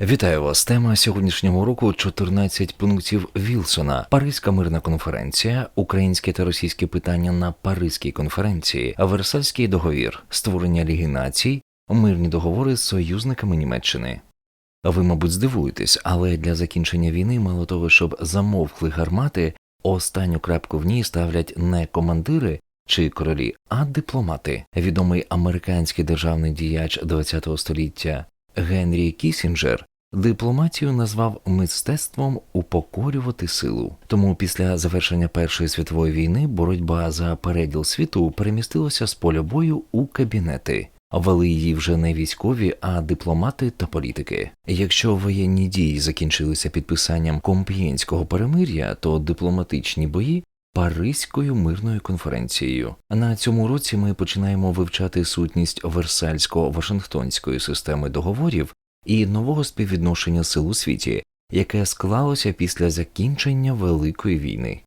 Вітаю вас. Тема сьогоднішнього року 14 пунктів Вілсона. Паризька мирна конференція, українське та російське питання на Паризькій конференції, Версальський договір, створення Ліги націй, мирні договори з союзниками Німеччини. Ви, мабуть, здивуєтесь, але для закінчення війни, мало того, щоб замовкли гармати, останню крапку в ній ставлять не командири чи королі, а дипломати. Відомий американський державний діяч ХХ століття Генрі Кісінджер дипломатію назвав мистецтвом упокорювати силу. Тому після завершення Першої світової війни боротьба за переділ світу перемістилася з поля бою у кабінети. Вели її вже не військові, а дипломати та політики. Якщо воєнні дії закінчилися підписанням комп'єнського перемир'я, то дипломатичні бої Паризькою мирною конференцією. На цьому році ми починаємо вивчати сутність Версальсько-Вашингтонської системи договорів і нового співвідношення сил у світі, яке склалося після закінчення Великої війни.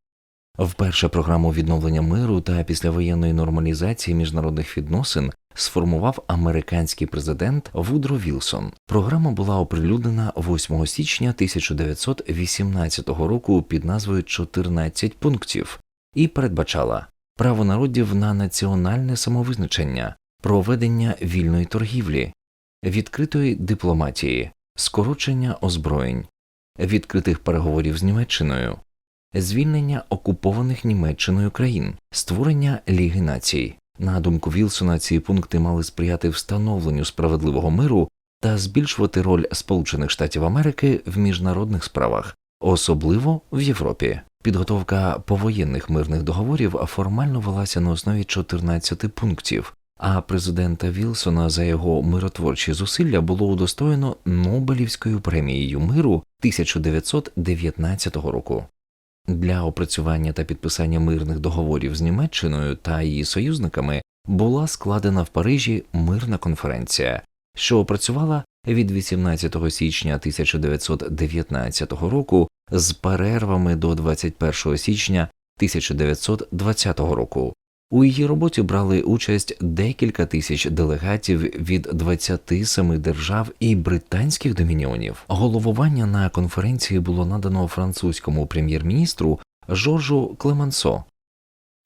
Вперше програму відновлення миру та післявоєнної нормалізації міжнародних відносин сформував американський президент Вудро Вілсон. Програма була оприлюднена 8 січня 1918 року під назвою «14 пунктів і передбачала право народів на національне самовизначення, проведення вільної торгівлі, відкритої дипломатії, скорочення озброєнь, відкритих переговорів з Німеччиною, звільнення окупованих Німеччиною країн, створення Ліги націй. На думку Вілсона, ці пункти мали сприяти встановленню справедливого миру та збільшувати роль Сполучених Штатів Америки в міжнародних справах, особливо в Європі. Підготовка повоєнних мирних договорів формально велася на основі 14 пунктів, а президента Вілсона за його миротворчі зусилля було удостоєно Нобелівською премією миру 1919 року. Для опрацювання та підписання мирних договорів з Німеччиною та її союзниками була складена в Парижі мирна конференція, що опрацювала від 18 січня 1919 року з перервами до 21 січня 1920 року. У її роботі брали участь декілька тисяч делегатів від 27 держав і британських домініонів. Головування на конференції було надано французькому прем'єр-міністру Жоржу Клемансо.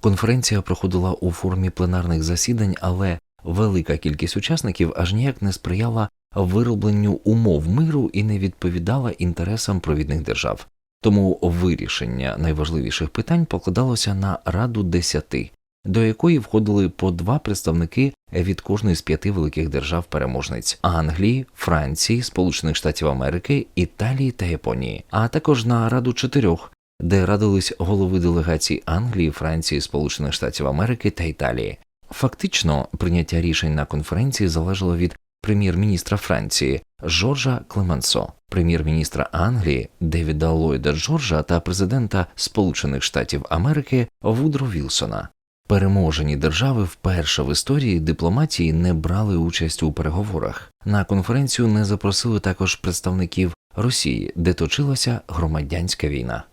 Конференція проходила у формі пленарних засідань, але велика кількість учасників аж ніяк не сприяла виробленню умов миру і не відповідала інтересам провідних держав. Тому вирішення найважливіших питань покладалося на Раду десяти до якої входили по два представники від кожної з п'яти великих держав-переможниць Англії, Франції, Сполучених Штатів Америки, Італії та Японії, а також на Раду чотирьох, де радились голови делегацій Англії, Франції, Сполучених Штатів Америки та Італії. Фактично, прийняття рішень на конференції залежало від прем'єр-міністра Франції Жоржа Клемансо, прем'єр-міністра Англії Девіда Ллойда Джорджа та президента Сполучених Штатів Америки Вудро Вілсона. Переможені держави вперше в історії дипломатії не брали участь у переговорах. На конференцію не запросили також представників Росії, де точилася громадянська війна.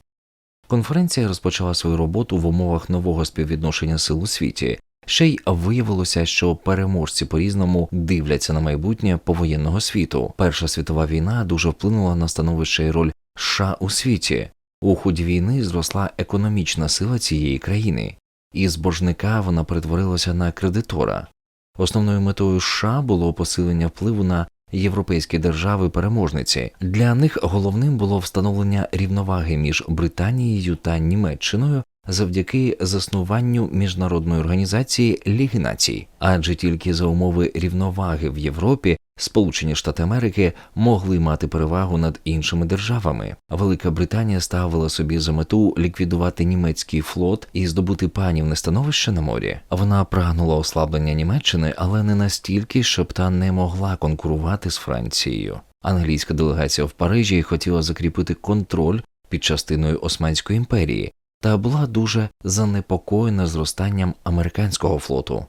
Конференція розпочала свою роботу в умовах нового співвідношення сил у світі. Ще й виявилося, що переможці по різному дивляться на майбутнє повоєнного світу. Перша світова війна дуже вплинула на становище і роль США у світі. У ході війни зросла економічна сила цієї країни. Із боржника вона перетворилася на кредитора. Основною метою США було посилення впливу на європейські держави-переможниці. Для них головним було встановлення рівноваги між Британією та Німеччиною завдяки заснуванню міжнародної організації Ліги націй, адже тільки за умови рівноваги в Європі Сполучені Штати Америки могли мати перевагу над іншими державами. Велика Британія ставила собі за мету ліквідувати німецький флот і здобути панівне становище на морі. Вона прагнула ослаблення Німеччини, але не настільки, щоб та не могла конкурувати з Францією. Англійська делегація в Парижі хотіла закріпити контроль під частиною Османської імперії та була дуже занепокоєна зростанням американського флоту.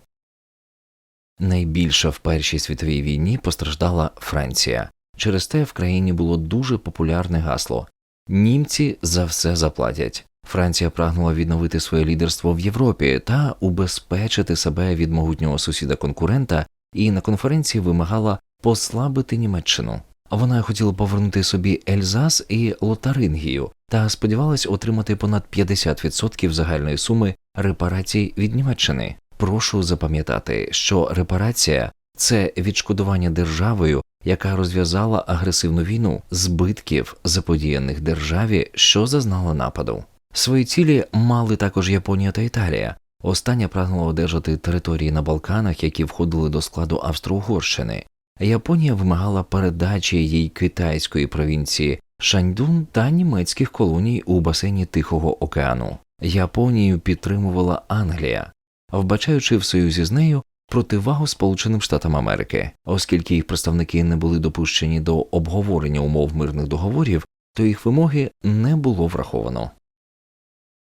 Найбільше в Першій світовій війні постраждала Франція. Через те в країні було дуже популярне гасло Німці за все заплатять. Франція прагнула відновити своє лідерство в Європі та убезпечити себе від могутнього сусіда конкурента і на конференції вимагала послабити Німеччину. Вона хотіла повернути собі Ельзас і Лотарингію та сподівалась отримати понад 50% загальної суми репарацій від Німеччини. Прошу запам'ятати, що репарація це відшкодування державою, яка розв'язала агресивну війну збитків, заподіяних державі, що зазнала нападу. Свої цілі мали також Японія та Італія. Остання прагнула одержати території на Балканах, які входили до складу Австро-Угорщини. Японія вимагала передачі їй китайської провінції Шаньдун та німецьких колоній у басейні Тихого океану. Японію підтримувала Англія, вбачаючи в союзі з нею противагу Сполученим Штатам Америки, оскільки їх представники не були допущені до обговорення умов мирних договорів, то їх вимоги не було враховано.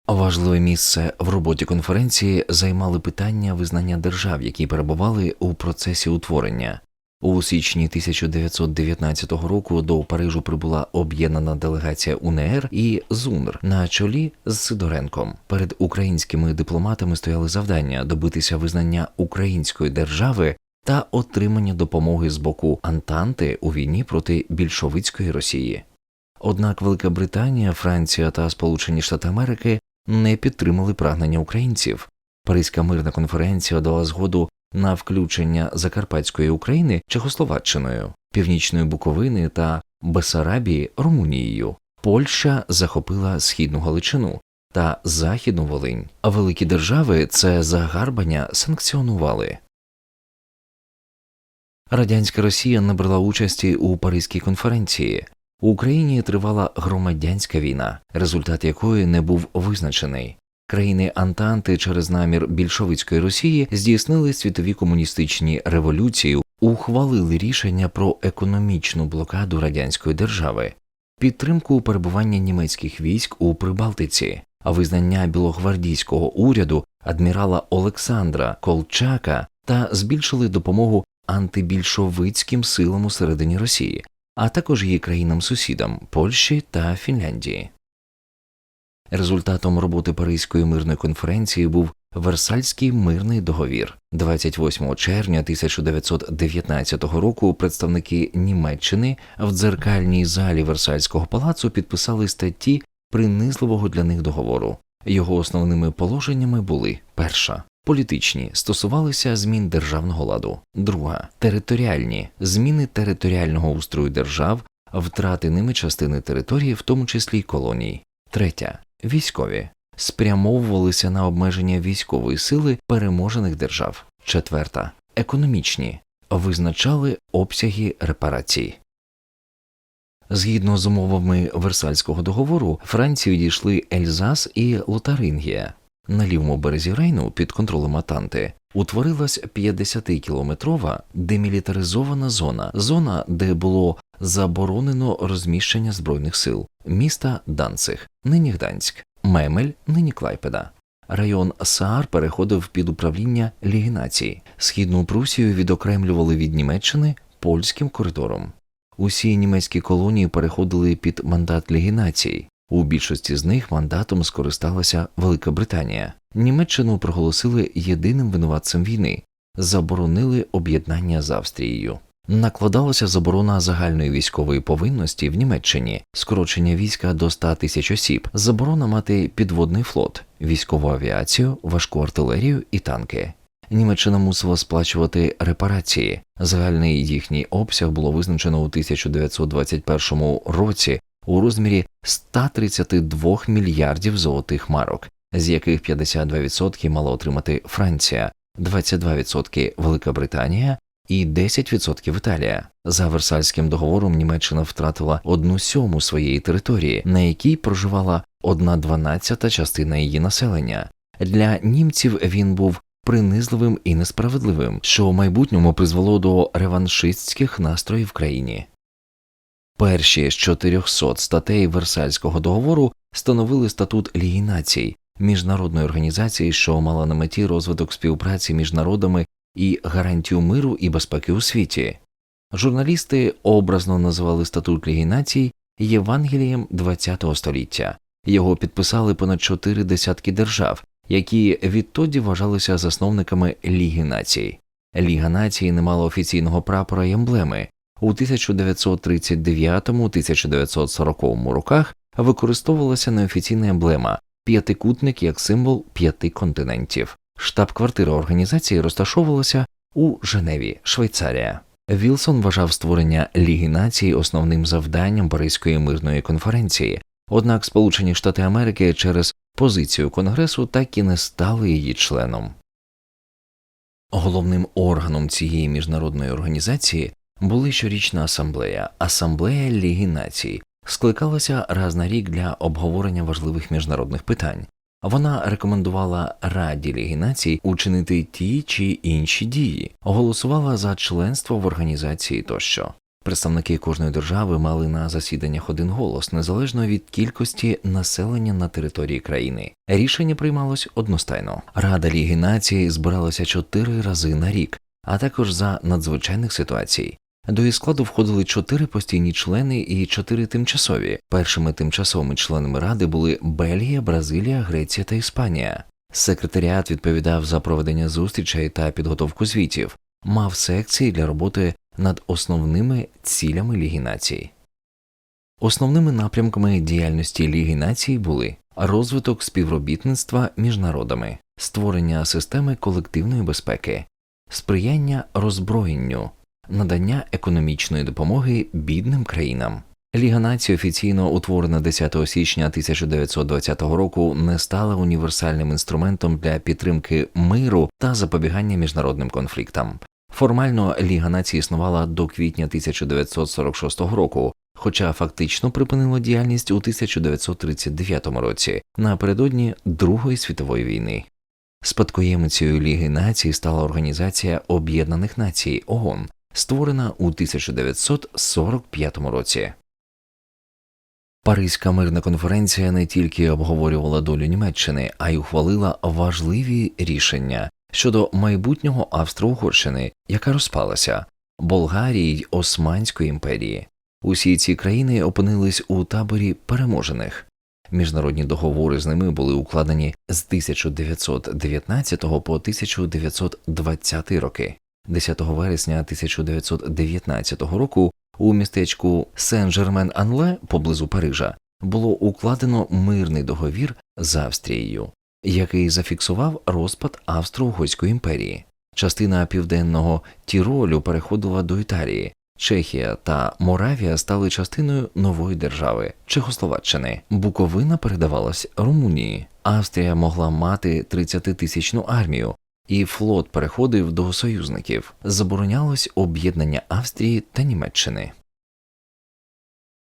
Важливе місце в роботі конференції займали питання визнання держав, які перебували у процесі утворення. У січні 1919 року до Парижу прибула об'єднана делегація УНР і ЗУНР на чолі з Сидоренком. Перед українськими дипломатами стояли завдання добитися визнання української держави та отримання допомоги з боку Антанти у війні проти більшовицької Росії. Однак Велика Британія, Франція та Сполучені Штати Америки не підтримали прагнення українців. Паризька мирна конференція дала згоду на включення Закарпатської України Чехословаччиною, Північної Буковини та Бесарабії Румунією. Польща захопила східну Галичину та Західну Волинь, а великі держави це загарбання санкціонували. Радянська Росія не брала участі у Паризькій конференції. У Україні тривала громадянська війна, результат якої не був визначений. Країни Антанти через намір більшовицької Росії здійснили світові комуністичні революції, ухвалили рішення про економічну блокаду радянської держави, підтримку перебування німецьких військ у Прибалтиці, а визнання білогвардійського уряду адмірала Олександра Колчака та збільшили допомогу антибільшовицьким силам у середині Росії, а також її країнам-сусідам Польщі та Фінляндії. Результатом роботи Паризької мирної конференції був Версальський мирний договір. 28 червня 1919 року представники Німеччини в дзеркальній залі Версальського палацу підписали статті принизливого для них договору. Його основними положеннями були перша політичні стосувалися змін державного ладу, друга територіальні зміни територіального устрою держав, втрати ними частини території, в тому числі й колоній, третя військові спрямовувалися на обмеження військової сили переможених держав. Четверта економічні визначали обсяги репарацій. Згідно з умовами Версальського договору, Франції відійшли Ельзас і Лотарингія. На лівому березі Рейну під контролем Атанти утворилась 50-кілометрова демілітаризована зона, зона, де було заборонено розміщення збройних сил, міста Данциг, нині Гданськ, Мемель, нині Клайпеда. Район Саар переходив під управління Лігінації. Східну Прусію відокремлювали від Німеччини польським коридором. Усі німецькі колонії переходили під мандат легінації. У більшості з них мандатом скористалася Велика Британія. Німеччину проголосили єдиним винуватцем війни, заборонили об'єднання з Австрією. Накладалася заборона загальної військової повинності в Німеччині, скорочення війська до 100 тисяч осіб, заборона мати підводний флот, військову авіацію, важку артилерію і танки. Німеччина мусила сплачувати репарації. Загальний їхній обсяг було визначено у 1921 році у розмірі 132 мільярдів золотих марок, з яких 52% мала отримати Франція, 22% Велика Британія і 10% Італія. За Версальським договором Німеччина втратила одну сьому своєї території, на якій проживала одна дванадцята частина її населення. Для німців він був принизливим і несправедливим, що в майбутньому призвело до реваншистських настроїв в країні. Перші з 400 статей Версальського договору становили статут Ліги націй, міжнародної організації, що мала на меті розвиток співпраці між народами і гарантію миру і безпеки у світі. Журналісти образно називали статут Ліги націй Євангелієм ХХ століття. Його підписали понад чотири десятки держав, які відтоді вважалися засновниками Ліги націй. Ліга націй не мала офіційного прапора й емблеми. у 1939-1940 роках використовувалася неофіційна емблема п'ятикутник як символ п'яти континентів. Штаб-квартира організації розташовувалася у Женеві, Швейцарія. Вілсон вважав створення Ліги націй основним завданням Паризької мирної конференції, однак Сполучені Штати Америки через позицію Конгресу так і не стали її членом. Головним органом цієї міжнародної організації були щорічна асамблея, асамблея Ліги націй, скликалася раз на рік для обговорення важливих міжнародних питань. Вона рекомендувала Раді Ліги націй учинити ті чи інші дії, голосувала за членство в організації тощо. Представники кожної держави мали на засіданнях один голос незалежно від кількості населення на території країни. Рішення приймалось одностайно. Рада Ліги націй збиралася чотири рази на рік, а також за надзвичайних ситуацій. До її складу входили чотири постійні члени і чотири тимчасові. Першими тимчасовими членами ради були Бельгія, Бразилія, Греція та Іспанія. Секретаріат відповідав за проведення зустрічей та підготовку звітів, мав секції для роботи над основними цілями Ліги націй. Основними напрямками діяльності Ліги націй були розвиток співробітництва між народами, створення системи колективної безпеки, сприяння роззброєнню, надання економічної допомоги бідним країнам. Ліга націй, офіційно утворена 10 січня 1920 року, не стала універсальним інструментом для підтримки миру та запобігання міжнародним конфліктам. Формально Ліга націй існувала до квітня 1946 року, хоча фактично припинила діяльність у 1939 році напередодні Другої світової війни. Спадкоємицею Ліги націй стала Організація Об'єднаних Націй ООН, створена у 1945 році. Паризька мирна конференція не тільки обговорювала долю Німеччини, а й ухвалила важливі рішення щодо майбутнього Австро-Угорщини, яка розпалася, Болгарії й Османської імперії. Усі ці країни опинились у таборі переможених. Міжнародні договори з ними були укладені з 1919 по 1920 роки. 10 вересня 1919 року у містечку Сен-Жермен-Анле поблизу Парижа було укладено мирний договір з Австрією, який зафіксував розпад Австро-Угорської імперії. Частина південного Тіролю переходила до Італії. Чехія та Моравія стали частиною нової держави Чехословаччини. Буковина передавалась Румунії. Австрія могла мати 30-тисячну армію, і флот переходив до союзників. Заборонялось об'єднання Австрії та Німеччини.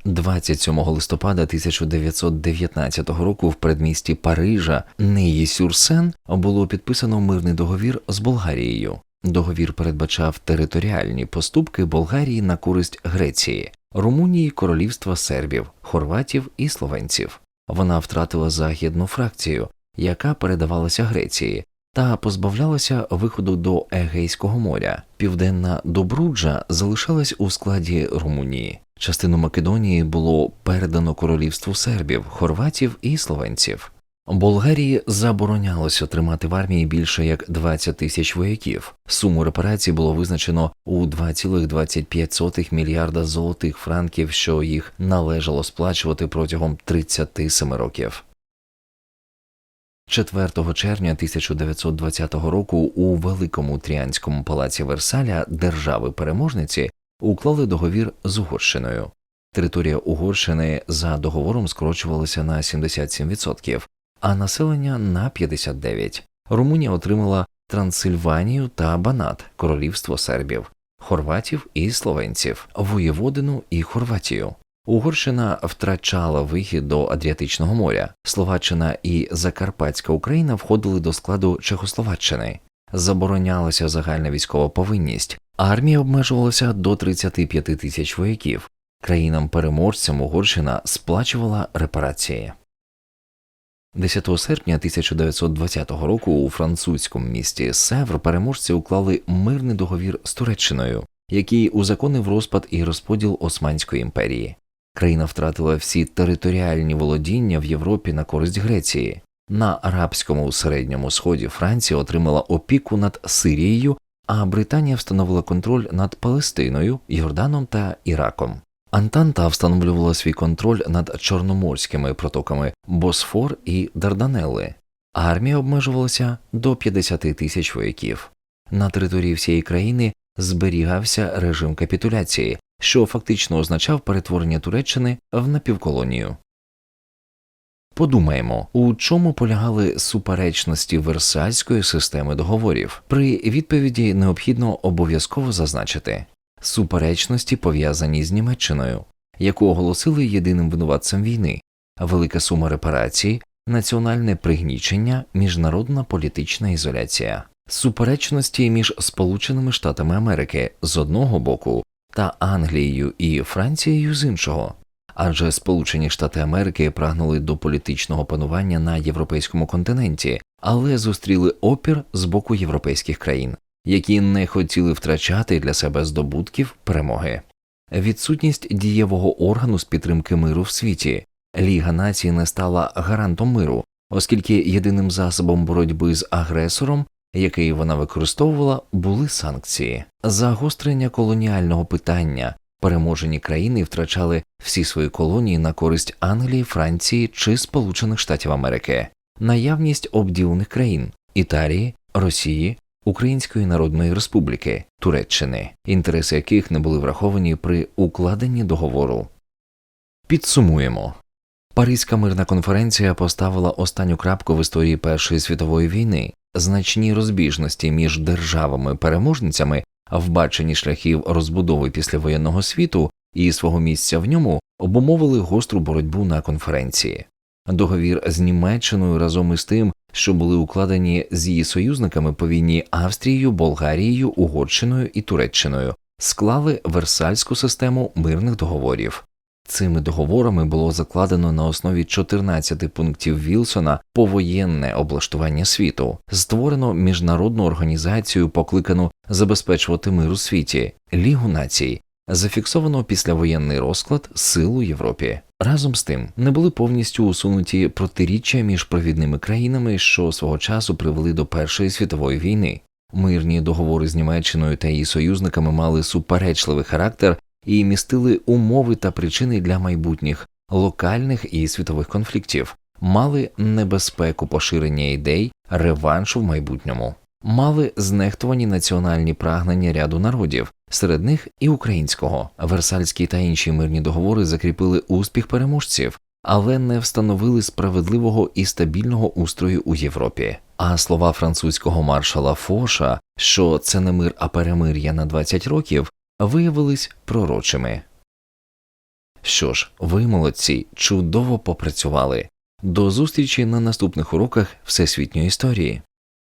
27 листопада 1919 року в передмісті Парижа Неї Сюрсен було підписано мирний договір з Болгарією. Договір передбачав територіальні поступки Болгарії на користь Греції, Румунії, королівства сербів, хорватів і словенців. Вона втратила західну фракцію, яка передавалася Греції, та позбавлялася виходу до Егейського моря. Південна Добруджа залишалась у складі Румунії. Частину Македонії було передано королівству сербів, хорватів і словенців. Болгарії заборонялося тримати в армії більше як 20 тисяч вояків. Суму репарацій було визначено у 2,25 мільярда золотих франків, що їх належало сплачувати протягом 37 років. 4 червня 1920 року у Великому Тріанському палаці Версаля держави-переможниці уклали договір з Угорщиною. Територія Угорщини за договором скорочувалася на 77%, а населення на 59%. Румунія отримала Трансильванію та Банат, королівство сербів, хорватів і словенців, воєводину і Хорватію. Угорщина втрачала вихід до Адріатичного моря, Словаччина і Закарпатська Україна входили до складу Чехословаччини, заборонялася загальна військова повинність, армія обмежувалася до 35 тисяч вояків. Країнам переможцям Угорщина сплачувала репарації. 10 серпня 1920 року у французькому місті Севр переможці уклали мирний договір з Туреччиною, який узаконив розпад і розподіл Османської імперії. Країна втратила всі територіальні володіння в Європі на користь Греції. На арабському середньому сході Франція отримала опіку над Сирією, а Британія встановила контроль над Палестиною, Йорданом та Іраком. Антанта встановлювала свій контроль над чорноморськими протоками Босфор і Дарданелли. Армія обмежувалася до 50 тисяч вояків. На території всієї країни зберігався режим капітуляції, що фактично означав перетворення Туреччини в напівколонію. Подумаємо, у чому полягали суперечності Версальської системи договорів. При відповіді необхідно обов'язково зазначити суперечності пов'язані з Німеччиною, яку оголосили єдиним винуватцем війни, велика сума репарацій, національне пригнічення, міжнародна політична ізоляція, суперечності між Сполученими Штатами Америки з одного боку та Англією і Францією з іншого. Адже Сполучені Штати Америки прагнули до політичного панування на європейському континенті, але зустріли опір з боку європейських країн, які не хотіли втрачати для себе здобутків перемоги. Відсутність дієвого органу з підтримки миру в світі Ліга націй не стала гарантом миру, оскільки єдиним засобом боротьби з агресором, який вона використовувала, були санкції. Загострення колоніального питання переможені країни втрачали всі свої колонії на користь Англії, Франції чи Сполучених Штатів Америки, наявність обділених країн Італії, Росії, Української Народної Республіки, Туреччини, інтереси яких не були враховані при укладенні договору. Підсумуємо. Паризька мирна конференція поставила останню крапку в історії Першої світової війни. Значні розбіжності між державами-переможницями в баченні шляхів розбудови післявоєнного світу і свого місця в ньому обумовили гостру боротьбу на конференції. Договір з Німеччиною разом із тим, що були укладені з її союзниками по війні Австрією, Болгарією, Угорщиною і Туреччиною, склали Версальську систему мирних договорів. Цими договорами було закладено на основі 14 пунктів Вілсона повоєнне облаштування світу, створено міжнародну організацію, покликану забезпечувати мир у світі, Лігу націй, зафіксовано післявоєнний розклад сил у Європі. Разом з тим не були повністю усунуті протиріччя між провідними країнами, що свого часу привели до Першої світової війни. Мирні договори з Німеччиною та її союзниками мали суперечливий характер і містили умови та причини для майбутніх локальних і світових конфліктів, мали небезпеку поширення ідей, реваншу в майбутньому, мали знехтувані національні прагнення ряду народів, серед них і українського. Версальські та інші мирні договори закріпили успіх переможців, але не встановили справедливого і стабільного устрою у Європі. А слова французького маршала Фоша, що це не мир, а перемир'я на 20 років, виявились пророчими. Що ж, ви молодці, чудово попрацювали. До зустрічі на наступних уроках всесвітньої історії.